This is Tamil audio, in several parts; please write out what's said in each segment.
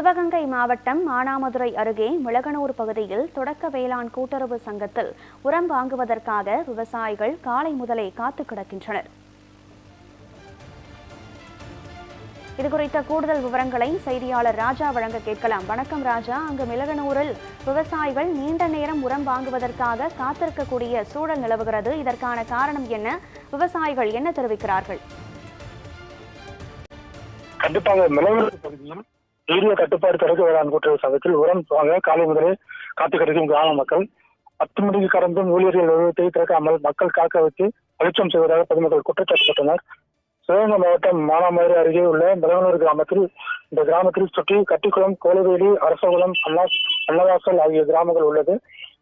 சிவகங்கை மாவட்டம் மானாமதுரை அருகே மிளகனூர் பகுதியில் தொடக்க வேளாண் கூட்டுறவு சங்கத்தில் உரம் வாங்குவதற்காக விவசாயிகள் காலை முதலே காத்து கிடக்கின்றனர். இதுகுறித்த கூடுதல் விவரங்களை செய்தியாளர் ராஜா வழங்க கேட்கலாம். வணக்கம் ராஜா. அங்கு மிளகனூரில் விவசாயிகள் நீண்ட நேரம் உரம் வாங்குவதற்காக காத்திருக்கக்கூடிய சூழல் நிலவுகிறது. இதற்கான காரணம் என்ன? விவசாயிகள் என்ன தெரிவிக்கிறார்கள்? கண்டிப்பாக மிளகனூர் பகுதியில் வீடியோ கட்டுப்பாடு தடுக்க வேளாண் கூட்டுறவு சங்கத்தில் உரம் வாங்க காலை முதலே காத்து கிடைக்கும் கிராம மக்கள். பத்து மணிக்கு கடந்தும் ஊழியர்கள் நிறுவனத்தை திறக்காமல் மக்கள் காக்க வைத்து அழுச்சம் செய்வதாக பொதுமக்கள் குற்றச்சாட்டப்பட்டனர் சிவகங்கை மாவட்டம் மானாமதுரை அருகே உள்ள மிளகனூர் கிராமத்தில் இந்த கிராமத்தில் சுற்றி கட்டிக்குளம் கோலவேலி அரசகுளம் அண்ணா அன்னவாசல் ஆகிய கிராமங்கள் உள்ளது.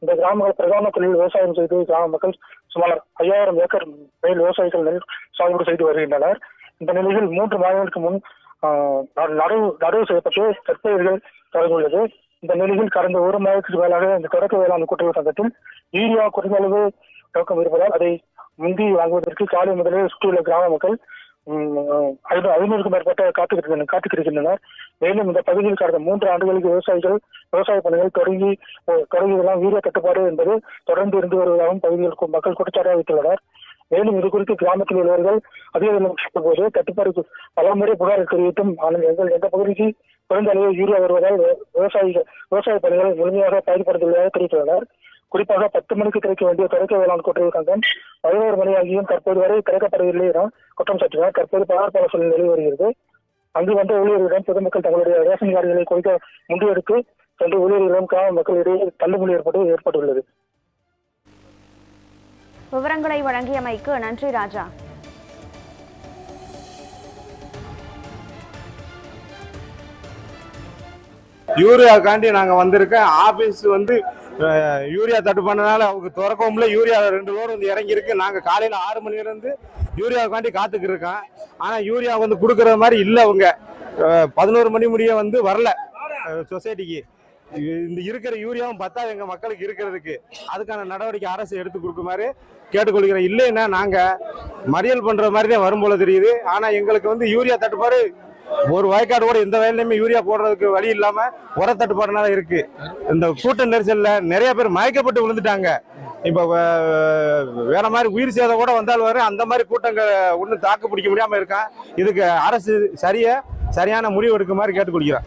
இந்த கிராமங்கள் பிரதான தொழில் விவசாயம் செய்து கிராம மக்கள் சுமார் ஐயாயிரம் ஏக்கர் மேல் விவசாயிகள் நெல் சாகுபடி செய்து வருகின்றனர். இந்த நிலையில் மூன்று மாதங்களுக்கு முன் நடவு நடவு செய்யப்பட்டு தற்பயிர்கள் தொடங்கியுள்ளது. இந்த நிலையில் கடந்த ஒரு மாதத்துக்கு மேலாக இந்த தொடக்க வேளாண் கூட்டுறவு சங்கத்தில் யூரியா குறைந்த அளவு தொடக்கம் இருப்பதால் அதை முந்தி வாங்குவதற்கு காலை முதலே சுற்றியுள்ள கிராம மக்கள் ஐநூறுக்கும் மேற்பட்ட காத்துக்கிட்டு காத்துக்கிட்டிருக்கின்றனர். மேலும் இந்த பகுதியில் கடந்த மூன்று ஆண்டுகளுக்கு விவசாயிகள் விவசாய பணிகள் தொடங்கி தொடங்கியதெல்லாம் யூரியா கட்டுப்பாடு என்பது தொடர்ந்து இருந்து வருவதாகவும் பகுதியில் மக்கள் குற்றச்சாட்டாக வைத்துள்ளனர் மேலும் இது குறித்து கிராமத்தில் உள்ளவர்கள் அதிகாரிகள் போது கட்டுப்பாடு பலமுறை பல முறை புகார் தெரிவித்தும் ஆனால் எங்கள் எந்த பகுதிக்கு குறைந்த அளவு யூரியா வருவதால் விவசாயிகள் விவசாய பணிகள் முழுமையாக பயன்படுத்தவில்லை தெரிவித்துள்ளனர். குறிப்பாக பத்து மணிக்கு கிடைக்க வேண்டிய தொடக்க வேளாண் கூட்டுறவு சங்கம் பதினோரு மணி ஆகியும் தற்போது வரை கிடைக்கப்படவில்லை என குற்றம் சாட்டினார். தற்போது பகார்பால சூழ்நிலை நிலவி வருகிறது. அங்கு வந்த ஊழியர்களிடம் பொதுமக்கள் தங்களுடைய ரேஷன் கார்டுகளை கொடுக்க முண்டியெடுத்து சென்று ஊழியர்களிடம் கிராம மக்களிடையே தள்ளுமுடி ஏற்பட்டு ஏற்பட்டுள்ளது. விவரங்களை வழங்கியமைக்கு நன்றி ராஜா. யூரியாக்காண்டி நாங்க வந்திருக்கேன் ஆபீஸ் வந்து யூரியா தட்டு பண்ணனால அவங்க திறக்கவும் யூரியா ரெண்டு லோடு வந்து இறங்கியிருக்கு. நாங்கள் காலையில் ஆறு மணிலேருந்து யூரியாவுக்காண்டி காத்துக்கு இருக்கோம். ஆனால் யூரியா வந்து கொடுக்குற மாதிரி இல்லை அவங்க. பதினோரு மணி முடிய வந்து வரல சொசைட்டிக்கு. இந்த இருக்கிற யூரியாவும் பார்த்தா எங்க மக்களுக்கு இருக்கிறதுக்கு. அதுக்கான நடவடிக்கை அரசு எடுத்து கொடுக்குமாறு கேட்டுக்கொள்கிறேன். இல்லைன்னா நாங்க மறியல் பண்ற மாதிரி தான் வரும் போல தெரியுது. ஆனா எங்களுக்கு வந்து யூரியா தட்டுப்பாடு ஒரு வயக்காடு கூட எந்த வயல்லையுமே யூரியா போடுறதுக்கு வழி இல்லாம உர தட்டுப்பாடுனால இருக்கு. இந்த கூட்ட நெரிசல்ல நிறைய பேர் மயக்கப்பட்டு விழுந்துட்டாங்க. இப்ப வேற மாதிரி உயிர் சேதம் கூட வந்தால் வரும் அந்த மாதிரி கூட்டங்கள் ஒன்றும் தாக்கு பிடிக்க முடியாம இருக்கான். இதுக்கு அரசு சரிய சரியான முடிவு எடுக்குமாறு கேட்டுக்கொள்கிறேன்.